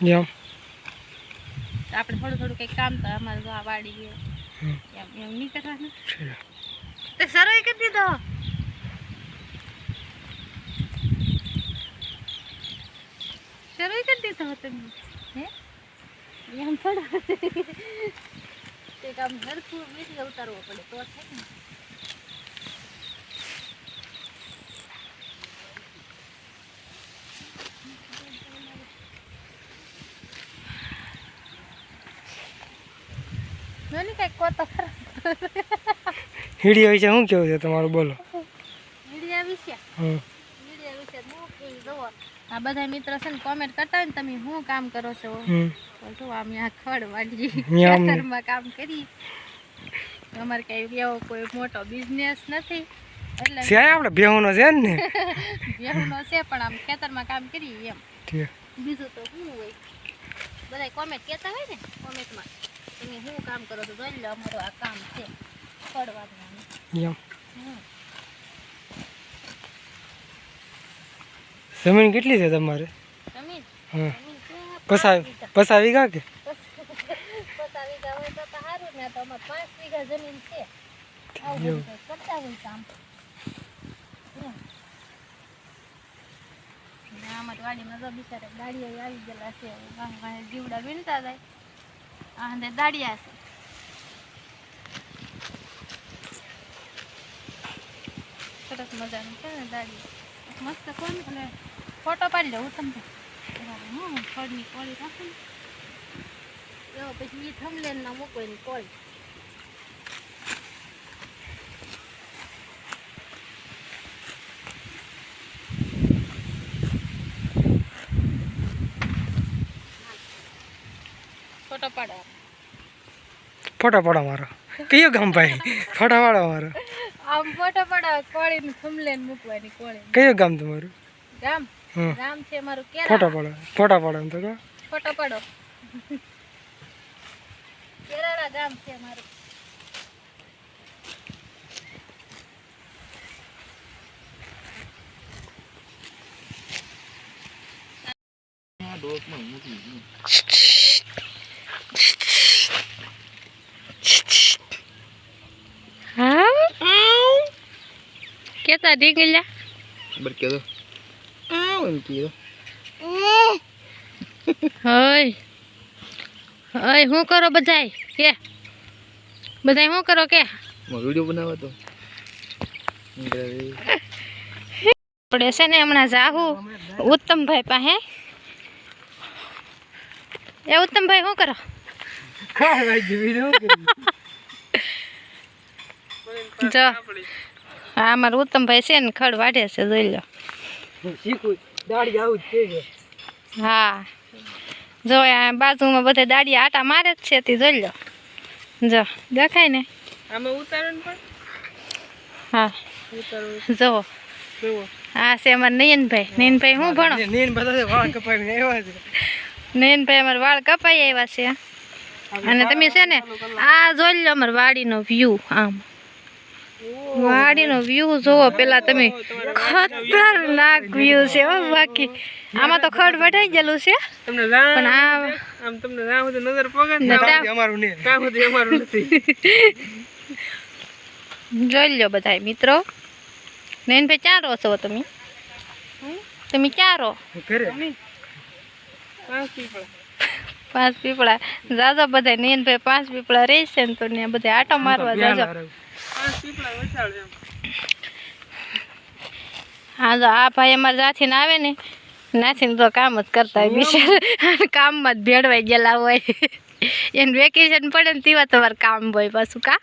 એમ આપણે થોડું થોડું કંઈક કામ તો અમારે જો આ વાડી. એમ એમ નહીં કરવાનું. તે સરોય કરી દીધો. સરોય કરી દીધો તમે હે? એમ થોડો. તે કામ હરખું વીડિયો ઉતારવો પડે તો થાય ને. જોની કંઈક કોતો ખરા હીડી વિશે શું કેવું છે તમારું? બોલો. વિડીયા વિશે? હમ. વીડિયો વિશે હું કેવી દો આ બધા મિત્ર છે ને કોમેન્ટ કરતા હોય ને તમે શું કામ કરો છો? તો જો અમે આ ખડ વાળી ખેતરમાં કામ કરી. અમારે કઈ એવો કોઈ મોટો બિઝનેસ નથી. એટલે છે આપણે? બેહુનો છે ને? બેહુનો છે પણ આમ ખેતરમાં કામ કરી એમ. બીજું તો શું હોય? બધા કોમેન્ટ કહેતા હોય ને કોમેન્ટમાં તમે શું કામ કરો તો જોઈ લો અમારું આ કામ છે. ખડ વાળવાનું જમીન કેટલી છે તમારે? હા. પસા પાંચ વીઘા. પસા વીઘા કે? હોય તો સારું ને તો અમારે પાંચ વીઘા જમીન છે. આવું કરતા હોય કામ. અમારી વાડીમાં તો બિચારા દાડિયા આવી ગયેલા છે જીવડા વીણતા જાય. આ અંદર દાડિયા છે. સરસ મજાનું છે ને દાડિયા મસ્ત કોણ અને ફોટો પાડી લઉં તમને. હું, ફળની કોળી રાખું એવો પછી એ થમલેન ના મૂકો એની કોળી. ફોટો પાડો. ફોટા પાડો મારો. કયો ગામ ભાઈ? ફોટા પાડો મારો. આમ ફોટો પાડો કોળીનું થમલેન મૂકવાની કોળી કયો ગામ તમારું? ગામ? ગામ છે મારું ફોટા કેરાળા પાડો ફોટા પાડો તો ફોટો પાડો. કેરારા ગામ છે મારું કેતા ઢીંગલ્યા ખબર કીધો આવ એમ કીધો હય હય શું કરો બધાય? કે? બધાય શું કરો કે? વીડિયો બનાવો તો. આપણે છે ને હમણાં જાહું. ઉત્તમભાઈ પાસે. એ ઉત્તમભાઈ શું કરો. જો. હા અમારા ઉત્તમભાઈ છે ને ખડ વાઢે છે જોઈ લો. દાડી આવું જ છે હા. જો બાજુમાં બધે દાડી આટા મારે જ છે તે જોઈ લો. જો દેખાય ને? આમાં ઉતારણ પણ? હા. જો. હા છે અમારા નયનભાઈ. નયનભાઈ શું ભણો? વાળ આવ્યા છે. નયનભાઈ અમારા વાળ કપાઈ આવ્યા છે. અને તમે છે ને આ જોઈ લો અમારા વાડીનો વ્યૂ આમ. વાડીનો વ્યૂ જોવો. પેલા તમે ખતરનાક વ્યૂ છે હો બાકી. આમાં તો ખડ વઢાઈ ગયેલું છે. તમને પણ આ આમ તમને ના સુધી નજર પોગે ને અમારું ને ત્યાં સુધી અમારું નથી. જોઈ લો બધાય મિત્રો. નયનભાઈ ચારો છો તમે? તમે ચારો ઘરે. પાંચ પીપળા. જાજો બધા નયનભાઈ પાંચ પીપળા રહેશે ને તો ત્યાં બધા આટો મારવા જાજો. હા, તો આ ભાઈ અમારે જાથી આવે ને નાથી તો કામ જ કરતા હોય, બિચાર કામમાં જ ભેળવાઈ ગયેલા હોય. એને વેકેશન પડે ને તેવા તમારે કામ હોય પાછું કા?